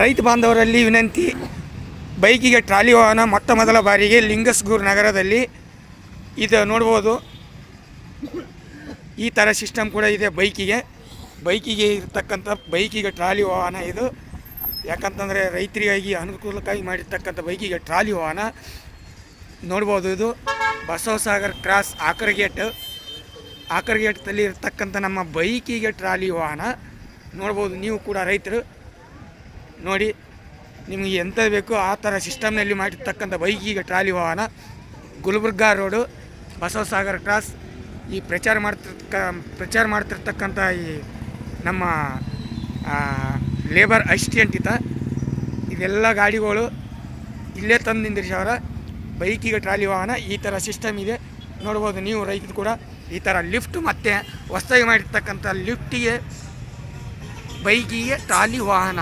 ರೈತ ಬಾಂಧವರಲ್ಲಿ ವಿನಂತಿ. ಬೈಕಿಗೆ ಟ್ರಾಲಿ ವಾಹನ ಮೊತ್ತ ಮೊದಲ ಬಾರಿಗೆ ಲಿಂಗಸ್ಗೂರು ನಗರದಲ್ಲಿ ಇದು ನೋಡ್ಬೋದು. ಈ ಥರ ಸಿಸ್ಟಮ್ ಕೂಡ ಇದೆ ಬೈಕಿಗೆ. ಬೈಕಿಗೆ ಇರ್ತಕ್ಕಂಥ, ಬೈಕಿಗೆ ಟ್ರಾಲಿ ವಾಹನ ಇದು. ಯಾಕಂತಂದರೆ ರೈತರಿಗಾಗಿ ಅನುಕೂಲಕ್ಕಾಗಿ ಮಾಡಿರ್ತಕ್ಕಂಥ ಬೈಕಿಗೆ ಟ್ರಾಲಿ ವಾಹನ. ನೋಡ್ಬೋದು ಇದು. ಬಸವಸಾಗರ್ ಕ್ರಾಸ್ ಆಕರಗೇಟ್ ಆಕರಗೇಟದಲ್ಲಿ ಇರ್ತಕ್ಕಂಥ ನಮ್ಮ ಬೈಕಿಗೆ ಟ್ರಾಲಿ ವಾಹನ. ನೋಡ್ಬೋದು ನೀವು ಕೂಡ ರೈತರು. ನೋಡಿ, ನಿಮಗೆ ಎಂತ ಬೇಕೋ ಆ ಥರ ಸಿಸ್ಟಮ್ನಲ್ಲಿ ಮಾಡಿರ್ತಕ್ಕಂಥ ಬೈಕಿಗೆ ಟ್ರಾಲಿ ವಾಹನ, ಗುಲ್ಬರ್ಗಾ ರೋಡು, ಬಸವಸಾಗರ್ ಕ್ರಾಸ್, ಈ ಪ್ರಚಾರ ಮಾಡ್ತಿರ್ತಕ್ಕ, ಪ್ರಚಾರ ಮಾಡ್ತಿರ್ತಕ್ಕಂಥ ಈ ನಮ್ಮ ಲೇಬರ್ ಅಸಿಸ್ಟೆಂಟ್ ಇದ್ದ ಇದೆಲ್ಲ ಗಾಡಿಗಳು ಇಲ್ಲೇ ತಂದು ನಿಂದಿರ್ಸವ್ರ ಬೈಕಿಗೆ ಟ್ರಾಲಿ ವಾಹನ, ಈ ಥರ ಸಿಸ್ಟಮ್ ಇದೆ. ನೋಡ್ಬೋದು ನೀವು ರೈತರು ಕೂಡ ಈ ಥರ ಲಿಫ್ಟ್ ಮತ್ತು ಹೊಸದಾಗಿ ಮಾಡಿರ್ತಕ್ಕಂಥ ಲಿಫ್ಟಿಗೆ ಬೈಕಿಗೆ ಟ್ರಾಲಿ ವಾಹನ.